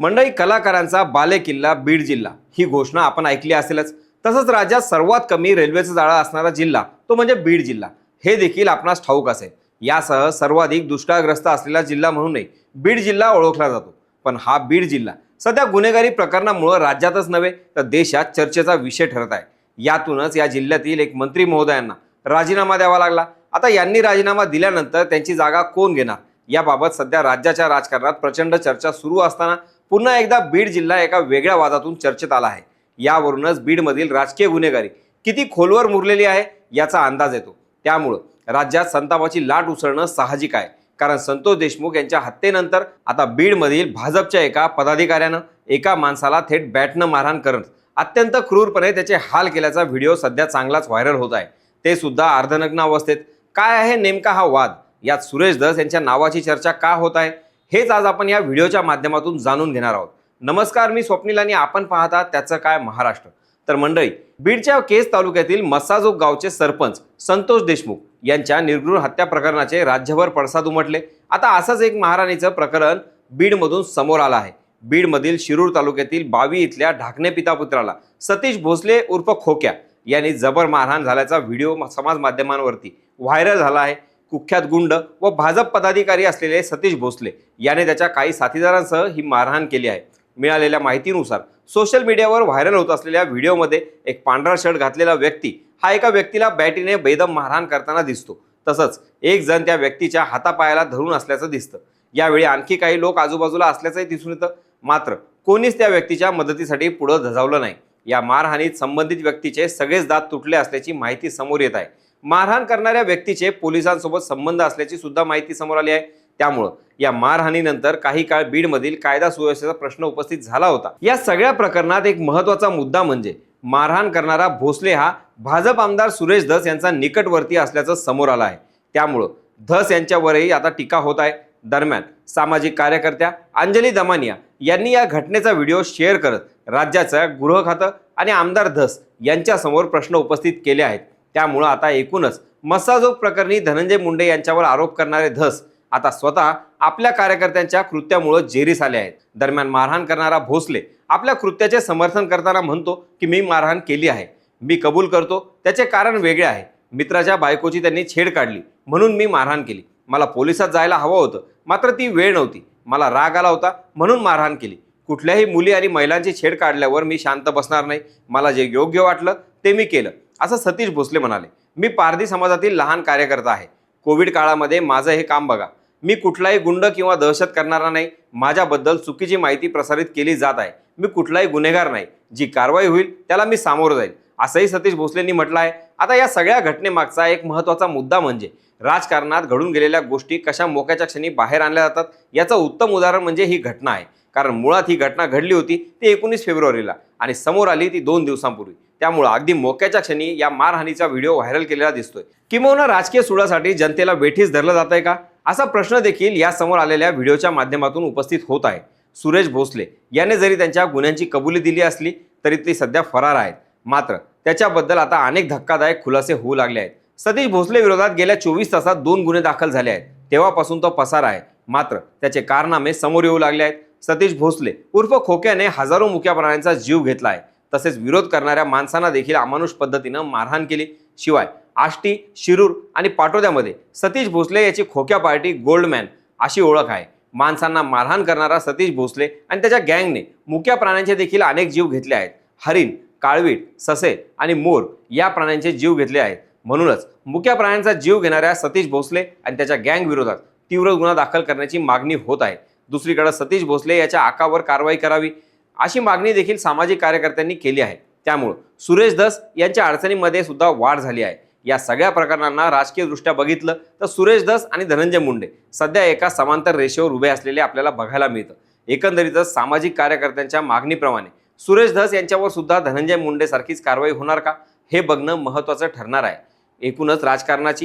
मंडळी कलाकारांचा बालेकिल्ला बीड जिल्हा. ही घोषणा आपण ऐकली असेलच. तसंच राज्यात सर्वात कमी रेल्वेचं जाळं असणारा जिल्हा तो म्हणजे बीड जिल्हा. हे देखील आपणास ठाऊक असेल. यासह सर्वाधिक दुष्काळग्रस्त असलेला जिल्हा म्हणूनही बीड जिल्हा ओळखला जातो. पण हा बीड जिल्हा सध्या गुन्हेगारी प्रकरणामुळं राज्यातच नव्हे तर देशात चर्चेचा विषय ठरत आहे. यातूनच या जिल्ह्यातील एक मंत्री महोदयांना राजीनामा द्यावा लागला. आता यांनी राजीनामा दिल्यानंतर त्यांची जागा कोण घेणार? याबाबत सध्या राज्याच्या राजकारणात प्रचंड चर्चा सुरू असताना पुन्हा एकदा बीड जिल्हा एका वेगळ्या वादातून चर्चेत आला आहे. यावरूनच बीडमधील राजकीय गुन्हेगारी किती खोलवर मुरलेली आहे याचा अंदाज येतो. त्यामुळं राज्यात संतापाची लाट उसळणं साहजिक आहे. कारण संतोष देशमुख यांच्या हत्येनंतर आता बीडमधील भाजपच्या एका पदाधिकाऱ्यानं एका माणसाला थेट बॅटनं मारहाण करत अत्यंत क्रूरपणे त्याचे हाल केल्याचा व्हिडिओ सध्या चांगलाच व्हायरल होत आहे. ते सुद्धा अर्धनग्न अवस्थेत. काय आहे नेमका हा वाद? यात सुरेश धस यांच्या नावाची चर्चा का होत आहे हेच आज आपण या व्हिडिओच्या माध्यमातून जाणून घेणार आहोत. नमस्कार मी स्वप्नील आणि आपण पाहता त्याचं काय महाराष्ट्र. तर मंडळी बीडच्या केस तालुक्यातील मस्साजोग गावचे सरपंच संतोष देशमुख यांच्या निर्गृह हत्या प्रकरणाचे राज्यभर पडसाद उमटले. आता असंच एक महाराणीचं प्रकरण बीडमधून समोर आलं आहे. बीडमधील शिरूर तालुक्यातील बावी इथल्या ढाकणे पिता पुत्राला सतीश भोसले उर्फ खोक्या यांनी जबर मारहाण झाल्याचा व्हिडिओ समाज माध्यमांवरती व्हायरल झाला आहे. कुख्यात गुंड व भाजप पदाधिकारी असलेले सतीश भोसले याने त्याच्या काही साथीदारांसह ही मारहाण केली आहे. मिळालेल्या माहितीनुसार सोशल मीडियावर व्हायरल होत असलेल्या व्हिडिओमध्ये एक पांढरा शर्ट घातलेला व्यक्ती हा एका व्यक्तीला बॅटीने बेदम मारहाण करताना दिसतो. तसंच एक जण त्या व्यक्तीच्या हातापायाला धरून असल्याचं दिसतं. यावेळी आणखी काही लोक आजूबाजूला असल्याचंही दिसून येतं. मात्र कोणीच त्या व्यक्तीच्या मदतीसाठी पुढं धजावलं नाही. या मारहाणीत संबंधित व्यक्तीचे सगळेच दात तुटले असल्याची माहिती समोर येत आहे. मारहाण करणाऱ्या व्यक्तीचे पोलिसांसोबत संबंध असल्याची सुद्धा माहिती समोर आली आहे. त्यामुळं या मारहाणीनंतर काही काळ बीडमधील कायदा सुव्यवस्थेचा प्रश्न उपस्थित झाला होता. या सगळ्या प्रकरणात एक महत्त्वाचा मुद्दा म्हणजे मारहाण करणारा भोसले हा भाजप आमदार सुरेश धस यांचा निकटवर्ती असल्याचं समोर आलं आहे. त्यामुळं धस यांच्यावरही आता टीका होत आहे. दरम्यान सामाजिक कार्यकर्त्या अंजली दमानिया यांनी या घटनेचा व्हिडिओ शेअर करत राज्याचं गृह खातं आणि आमदार धस यांच्यासमोर प्रश्न उपस्थित केले आहेत. त्यामुळं आता एकूणच मसाजोग प्रकरणी धनंजय मुंडे यांच्यावर आरोप करणारे धस आता स्वतः आपल्या कार्यकर्त्यांच्या कृत्यामुळं जेरीस आले आहेत. दरम्यान मारहाण करणारा भोसले आपल्या कृत्याचे समर्थन करताना म्हणतो की मी मारहाण केली आहे. मी कबूल करतो त्याचे कारण वेगळे आहे. मित्राच्या बायकोची त्यांनी छेड काढली म्हणून मी मारहाण केली. मला पोलिसात जायला हवं होतं मात्र ती वेळ नव्हती. मला राग आला होता म्हणून मारहाण केली. कुठल्याही मुली आणि महिलांची छेड काढल्यावर मी शांत बसणार नाही. मला जे योग्य वाटलं ते मी केलं. असं सतीश भोसले म्हणाले मी पारधी समाजातील लहान कार्यकर्ता आहे. कोविड काळामध्ये माझं हे काम बघा. मी कुठलाही गुंड किंवा दहशत करणारा नाही. माझ्याबद्दल चुकीची माहिती प्रसारित केली जात आहे. मी कुठलाही गुन्हेगार नाही. जी कारवाई होईल त्याला मी सामोरं जाईल. असंही सतीश भोसलेंनी म्हटलं आहे आता या सगळ्या घटनेमागचा एक महत्त्वाचा मुद्दा म्हणजे राजकारणात घडून गेलेल्या गोष्टी कशा मोक्याच्या क्षणी बाहेर आणल्या जातात याचं उत्तम उदाहरण म्हणजे ही घटना आहे. कारण मुळात ही घटना घडली होती ती एकोणीस फेब्रुवारीला आणि समोर आली ती दोन दिवसांपूर्वी. त्यामुळं अगदी मोक्याच्या क्षणी या मारहाणीचा व्हिडिओ व्हायरल केलेला दिसतोय. किंबहुना राजकीय सुडासाठी जनतेला वेठीस धरलं जात आहे का? असा प्रश्न देखील या समोर आलेल्या व्हिडिओच्या माध्यमातून उपस्थित होत आहे. सुरेश भोसले याने जरी त्यांच्या गुन्ह्यांची कबुली दिली असली तरी ते सध्या फरार आहेत. मात्र त्याच्याबद्दल आता अनेक धक्कादायक खुलासे होऊ लागले आहेत. सतीश भोसले विरोधात गेल्या चोवीस तासात दोन गुन्हे दाखल झाले आहेत. तेव्हापासून तो पसार आहे. मात्र त्याचे कारनामे समोर येऊ लागले आहेत. सतीश भोसले उर्फ खोक्याने हजारो मुक्या प्राण्यांचा जीव घेतला आहे. तसेच विरोध करणाऱ्या माणसांना देखील अमानुष पद्धतीनं मारहाण केली. शिवाय आष्टी शिरूर आणि पाटोद्यामध्ये सतीश भोसले याची खोक्या पार्टी गोल्डमॅन अशी ओळख आहे. माणसांना मारहाण करणारा सतीश भोसले आणि त्याच्या गँगने मुक्या प्राण्यांचे देखील अनेक जीव घेतले आहेत. हरिण काळवीट ससे आणि मोर या प्राण्यांचे जीव घेतले आहेत. म्हणूनच मुक्या प्राण्यांचा जीव घेणाऱ्या सतीश भोसले आणि त्याच्या गँग विरोधात तीव्र गुन्हा दाखल करण्याची मागणी होत आहे. दुसरीकडे सतीश भोसले याच्या आकावर कारवाई करावी. अशी मागणी देखील सामाजिक कार्यकर्त्यांनी केली आहे. त्यामुळं सुरेश दस यांच्या अडचणीमध्ये सुद्धा वाढ झाली आहे. या सगळ्या प्रकरणांना राजकीयदृष्ट्या बघितलं तर सुरेश दस आणि धनंजय मुंडे सध्या एका समांतर रेषेवर उभे असलेले आपल्याला बघायला मिळतं. एकंदरीतच सामाजिक कार्यकर्त्यांच्या मागणीप्रमाणे सुरेश धस यांच्यावर सुद्धा धनंजय मुंडे सारखीच कारवाई होणार का? हे बघणं महत्त्वाचं ठरणार आहे. एकूणच राजकारणाची